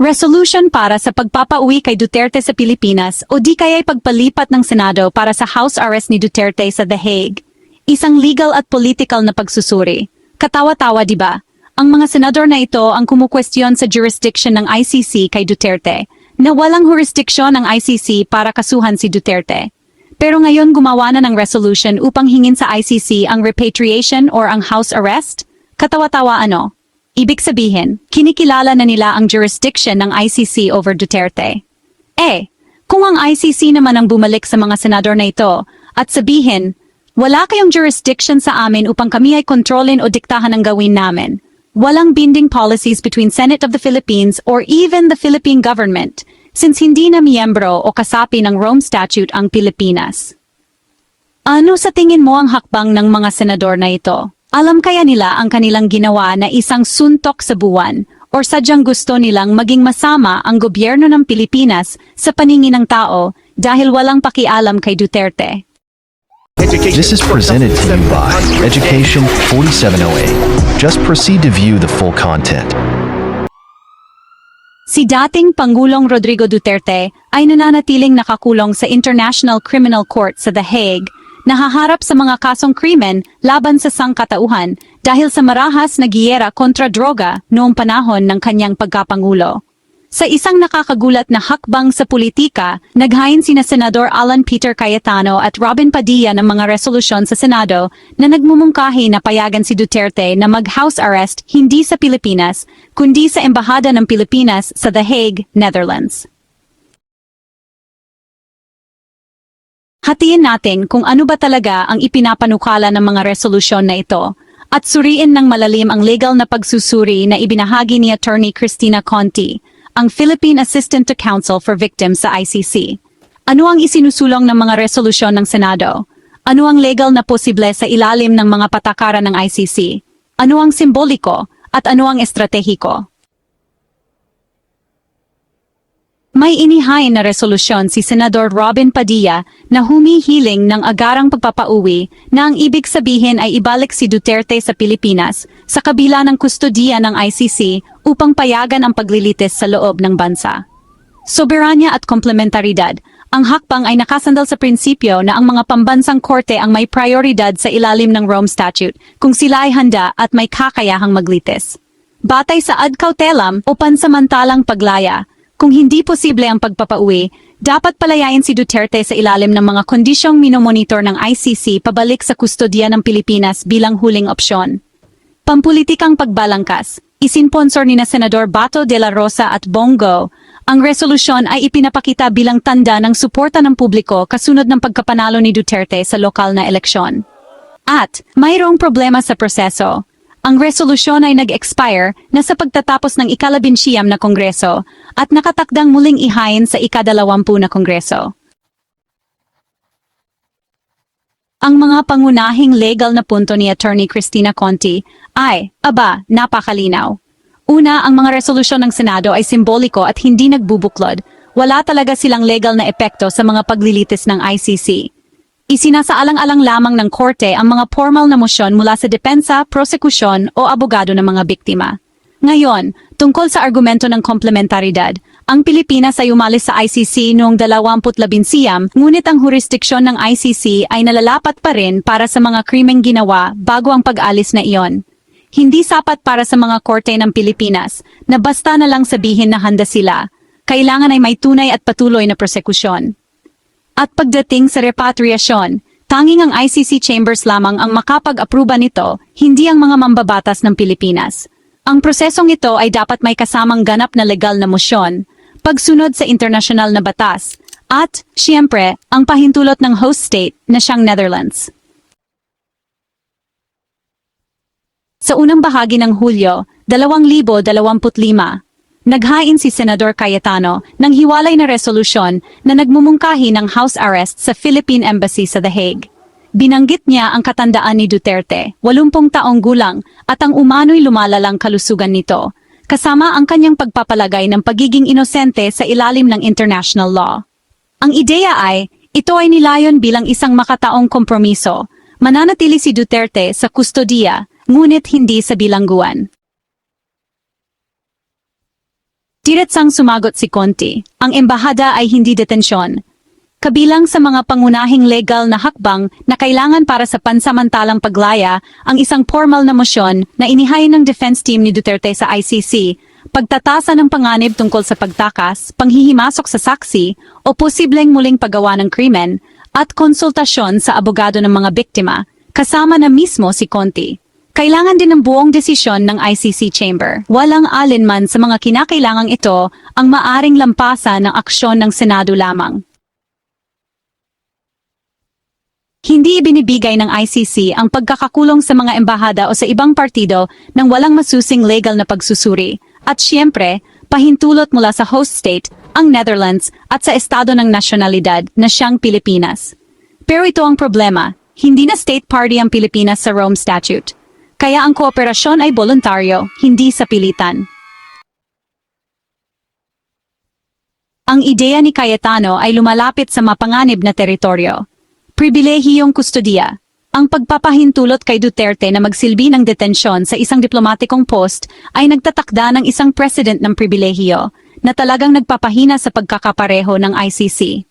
Resolution para sa pagpapauwi kay Duterte sa Pilipinas o di kaya'y pagpalipat ng Senado para sa house arrest ni Duterte sa The Hague. Isang legal at political na pagsusuri. Katawa-tawa di ba? Ang mga senador na ito ang kumukwestiyon sa jurisdiction ng ICC kay Duterte, na walang jurisdiksyon ng ICC para kasuhan si Duterte. Pero ngayon gumawa na ng resolution upang hingin sa ICC ang repatriation or ang house arrest? Katawa-tawa ano? Ibig sabihin, kinikilala na nila ang jurisdiction ng ICC over Duterte. Eh, kung ang ICC naman ang bumalik sa mga senador na ito at sabihin, wala kayong jurisdiction sa amin upang kami ay kontrolin o diktahan ang gawin namin. Walang binding policies between Senate of the Philippines or even the Philippine government since hindi na miyembro o kasapi ng Rome Statute ang Pilipinas. Ano sa tingin mo ang hakbang ng mga senador na ito? Alam kaya nila ang kanilang ginawa na isang suntok sa buwan or sadyang gusto nilang maging masama ang gobyerno ng Pilipinas sa paningin ng tao dahil walang pakialam kay Duterte? This is presented to you by Education 4708. Just proceed to view the full content. Si dating Pangulong Rodrigo Duterte ay nananatiling nakakulong sa International Criminal Court sa The Hague, nahaharap sa mga kasong krimen laban sa sangkatauhan dahil sa marahas na giyera kontra droga noong panahon ng kanyang pagkapangulo. Sa isang nakakagulat na hakbang sa politika, naghain sina Senador Alan Peter Cayetano at Robin Padilla ng mga resolusyon sa Senado na nagmumungkahi na payagan si Duterte na mag-house arrest hindi sa Pilipinas, kundi sa Embahada ng Pilipinas sa The Hague, Netherlands. Hatiin natin kung ano ba talaga ang ipinapanukala ng mga resolusyon na ito at suriin ng malalim ang legal na pagsusuri na ibinahagi ni Attorney Christina Conti, ang Philippine Assistant to Counsel for Victims sa ICC. Ano ang isinusulong ng mga resolusyon ng Senado? Ano ang legal na posible sa ilalim ng mga patakaran ng ICC? Ano ang simboliko at ano ang estratehiko? May inihain na resolusyon si Senador Robin Padilla na humihiling ng agarang pagpapauwi na ang ibig sabihin ay ibalik si Duterte sa Pilipinas sa kabila ng kustodiya ng ICC upang payagan ang paglilitis sa loob ng bansa. Soberanya at komplementaridad, ang hakbang ay nakasandal sa prinsipyo na ang mga pambansang korte ang may prioridad sa ilalim ng Rome Statute kung sila ay handa at may kakayahang maglitis. Batay sa ad cautelam o pansamantalang paglaya, kung hindi posible ang pagpapauwi, dapat palayain si Duterte sa ilalim ng mga kondisyong minomonitor ng ICC pabalik sa kustodiya ng Pilipinas bilang huling opsyon. Pampulitikang pagbalangkas, isinponsor ni na Senador Bato de la Rosa at Bongo, ang resolusyon ay ipinapakita bilang tanda ng suporta ng publiko kasunod ng pagkapanalo ni Duterte sa lokal na eleksyon. At mayroong problema sa proseso. Ang resolusyon ay nag-expire na sa pagtatapos ng ikalabinsyam na kongreso at nakatakdang muling ihain sa ikadalawampu na kongreso. Ang mga pangunahing legal na punto ni Attorney Christina Conti ay, aba, napakalinaw. Una, ang mga resolusyon ng Senado ay simboliko at hindi nagbubuklod. Wala talaga silang legal na epekto sa mga paglilitis ng ICC. Isinasaalang-alang lamang ng korte ang mga formal na mosyon mula sa depensa, prosekusyon o abogado ng mga biktima. Ngayon, tungkol sa argumento ng komplementaridad, ang Pilipinas ay umalis sa ICC noong 2011, ngunit ang jurisdiksyon ng ICC ay nalalapat pa rin para sa mga krimeng ginawa bago ang pag-alis na iyon. Hindi sapat para sa mga korte ng Pilipinas na basta na lang sabihin na handa sila. Kailangan ay may tunay at patuloy na prosekusyon. At pagdating sa repatriasyon, tanging ang ICC chambers lamang ang makapag-aproba nito, hindi ang mga mambabatas ng Pilipinas. Ang prosesong ito ay dapat may kasamang ganap na legal na mosyon, pagsunod sa internasyonal na batas, at, siyempre, ang pahintulot ng host state na siyang Netherlands. Sa unang bahagi ng Hulyo, 2025, naghain si Senador Cayetano ng hiwalay na resolusyon na nagmumungkahi ng house arrest sa Philippine Embassy sa The Hague. Binanggit niya ang katandaan ni Duterte, 80 taong gulang, at ang umano'y lumalalang kalusugan nito, kasama ang kanyang pagpapalagay ng pagiging inosente sa ilalim ng international law. Ang ideya ay, ito ay nilayon bilang isang makataong kompromiso, mananatili si Duterte sa kustodiya, ngunit hindi sa bilangguan. Diretsang sumagot si Conti, ang embahada ay hindi detensyon. Kabilang sa mga pangunahing legal na hakbang na kailangan para sa pansamantalang paglaya ang isang formal na mosyon na inihain ng defense team ni Duterte sa ICC, pagtatasa ng panganib tungkol sa pagtakas, panghihimasok sa saksi o posibleng muling paggawa ng krimen, at konsultasyon sa abogado ng mga biktima, kasama na mismo si Conti. Kailangan din ng buong desisyon ng ICC Chamber. Walang alinman sa mga kinakailangang ito ang maaring lampasan ng aksyon ng Senado lamang. Hindi ibinibigay ng ICC ang pagkakakulong sa mga embahada o sa ibang partido ng walang masusing legal na pagsusuri. At siyempre, pahintulot mula sa host state, ang Netherlands, at sa estado ng nasyonalidad na siyang Pilipinas. Pero ito ang problema, hindi na state party ang Pilipinas sa Rome Statute. Kaya ang kooperasyon ay voluntaryo, hindi sa pilitan. Ang ideya ni Cayetano ay lumalapit sa mapanganib na teritoryo. Pribilehiyong kustodiya. Ang pagpapahintulot kay Duterte na magsilbi ng detensyon sa isang diplomatikong post ay nagtatakda ng isang president ng pribilehiyo na talagang nagpapahina sa pagkakapareho ng ICC.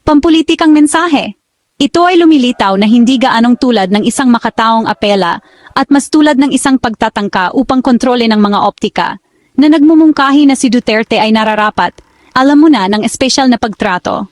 Pampulitikang mensahe. Ito ay lumilitaw na hindi gaanong tulad ng isang makataong apela at mas tulad ng isang pagtatangka upang kontrole ng mga optika na nagmumungkahi na si Duterte ay nararapat, alam mo na, ng espesyal na pagtrato.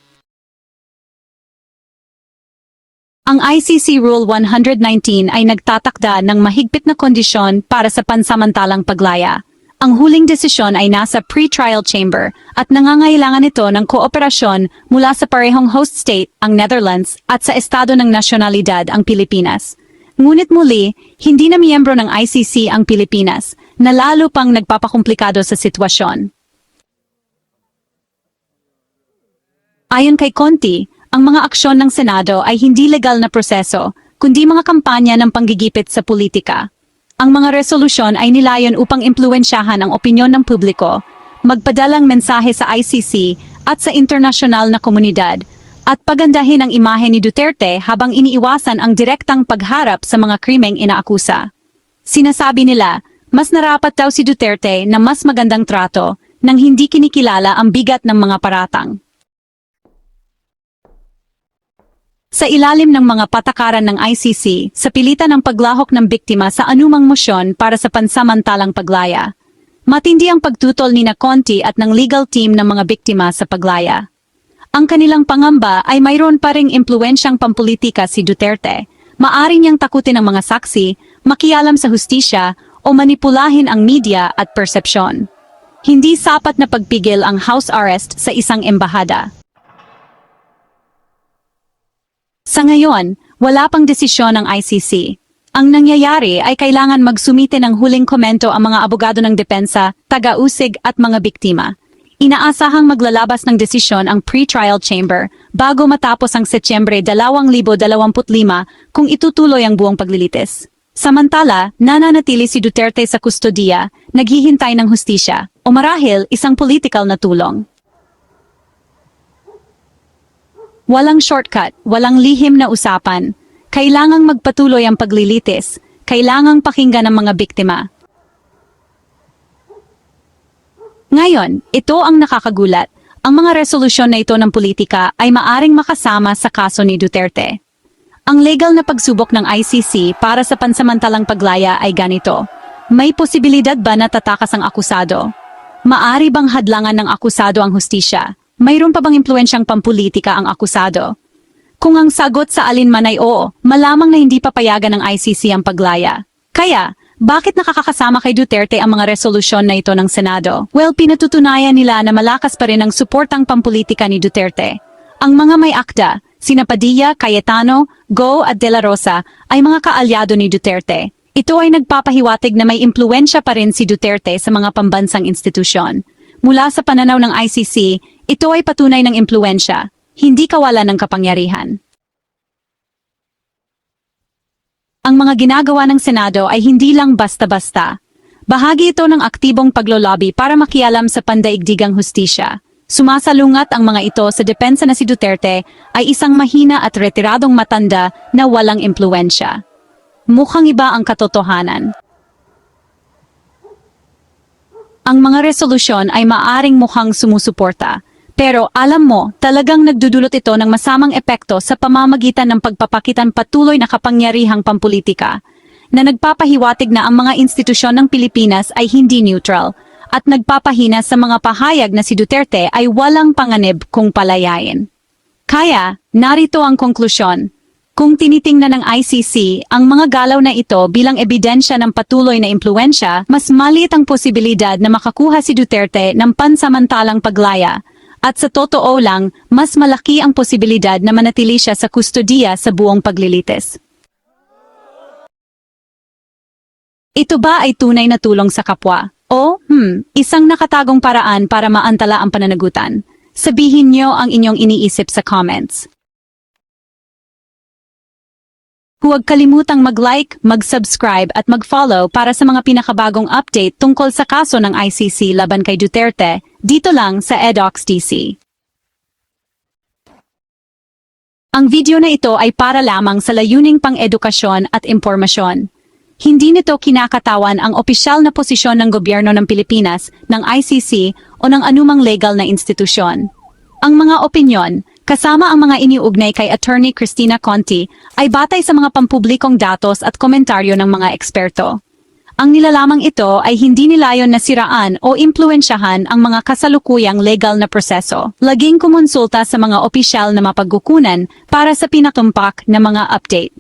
Ang ICC Rule 119 ay nagtatakda ng mahigpit na kondisyon para sa pansamantalang paglaya. Ang huling desisyon ay nasa pre-trial chamber at nangangailangan ito ng kooperasyon mula sa parehong host state, ang Netherlands, at sa estado ng nasyonalidad, ang Pilipinas. Ngunit muli, hindi na miyembro ng ICC ang Pilipinas, na lalo pang nagpapakomplikado sa sitwasyon. Ayon kay Conti, ang mga aksyon ng Senado ay hindi legal na proseso, kundi mga kampanya ng panggigipit sa politika. Ang mga resolusyon ay nilayon upang impluensyahan ang opinyon ng publiko, magpadalang mensahe sa ICC at sa internasyonal na komunidad, at pagandahin ang imahe ni Duterte habang iniiwasan ang direktang pagharap sa mga krimeng inaakusa. Sinasabi nila, mas narapat daw si Duterte na mas magandang trato nang hindi kinikilala ang bigat ng mga paratang. Sa ilalim ng mga patakaran ng ICC, sa pilitan ng paglahok ng biktima sa anumang mosyon para sa pansamantalang paglaya. Matindi ang pagtutol ni na Conti at ng legal team ng mga biktima sa paglaya. Ang kanilang pangamba ay mayroon pa ring impluensyang pampolitika si Duterte. Maari niyang takutin ang mga saksi, makialam sa hustisya, o manipulahin ang media at persepsyon. Hindi sapat na pagpigil ang house arrest sa isang embahada. Sa ngayon, wala pang desisyon ng ICC. Ang nangyayari ay kailangan magsumite ng huling komento ang mga abogado ng depensa, taga-usig at mga biktima. Inaasahang maglalabas ng desisyon ang pre-trial chamber bago matapos ang Setyembre 2025 kung itutuloy ang buong paglilitis. Samantala, nananatili si Duterte sa kustodiya, naghihintay ng hustisya, o marahil isang political na tulong. Walang shortcut, walang lihim na usapan. Kailangang magpatuloy ang paglilitis. Kailangang pakinggan ng mga biktima. Ngayon, ito ang nakakagulat. Ang mga resolusyon na ito ng politika ay maaring makasama sa kaso ni Duterte. Ang legal na pagsubok ng ICC para sa pansamantalang paglaya ay ganito. May posibilidad ba na tatakas ang akusado? Maari bang hadlangan ng akusado ang hustisya? Mayroon pa bang impluensyang pampolitika ang akusado? Kung ang sagot sa alinman ay oo, malamang na hindi papayagan ng ICC ang paglaya. Kaya, bakit nakakasama kay Duterte ang mga resolusyon na ito ng Senado? Well, pinatutunayan nila na malakas pa rin ang suportang pampolitika ni Duterte. Ang mga may akda, sina Padilla, Cayetano, Go at De La Rosa ay mga kaalyado ni Duterte. Ito ay nagpapahiwatig na may impluensya pa rin si Duterte sa mga pambansang institusyon. Mula sa pananaw ng ICC, ito ay patunay ng impluensya, hindi kawalan ng kapangyarihan. Ang mga ginagawa ng Senado ay hindi lang basta-basta. Bahagi ito ng aktibong pagloloby para makialam sa pandaigdigang hustisya. Sumasalungat ang mga ito sa depensa na si Duterte ay isang mahina at retiradong matanda na walang impluensya. Mukhang iba ang katotohanan. Ang mga resolusyon ay maaring mukhang sumusuporta. Pero alam mo, talagang nagdudulot ito ng masamang epekto sa pamamagitan ng pagpapakitan patuloy na kapangyarihang pampolitika na nagpapahiwatig na ang mga institusyon ng Pilipinas ay hindi neutral at nagpapahina sa mga pahayag na si Duterte ay walang panganib kung palayain. Kaya, narito ang konklusyon. Kung tinitingnan ng ICC ang mga galaw na ito bilang ebidensya ng patuloy na impluensya, mas maliit ang posibilidad na makakuha si Duterte ng pansamantalang paglaya. At sa totoo lang, mas malaki ang posibilidad na manatili siya sa kustodiya sa buong paglilitis. Ito ba ay tunay na tulong sa kapwa? O, hmm, isang nakatagong paraan para maantala ang pananagutan? Sabihin niyo ang inyong iniisip sa comments. Huwag kalimutang mag-like, mag-subscribe at mag-follow para sa mga pinakabagong update tungkol sa kaso ng ICC laban kay Duterte, dito lang sa EDOX DC. Ang video na ito ay para lamang sa layuning pang-edukasyon at impormasyon. Hindi nito kinakatawan ang opisyal na posisyon ng gobyerno ng Pilipinas, ng ICC o ng anumang legal na institusyon. Ang mga opinyon, kasama ang mga iniugnay kay Attorney Christina Conti, ay batay sa mga pampublikong datos at komentaryo ng mga eksperto. Ang nilalamang ito ay hindi nilayon na siraan o impluensyahan ang mga kasalukuyang legal na proseso. Laging kumonsulta sa mga opisyal na mapagkukunan para sa pinatumpak na mga update.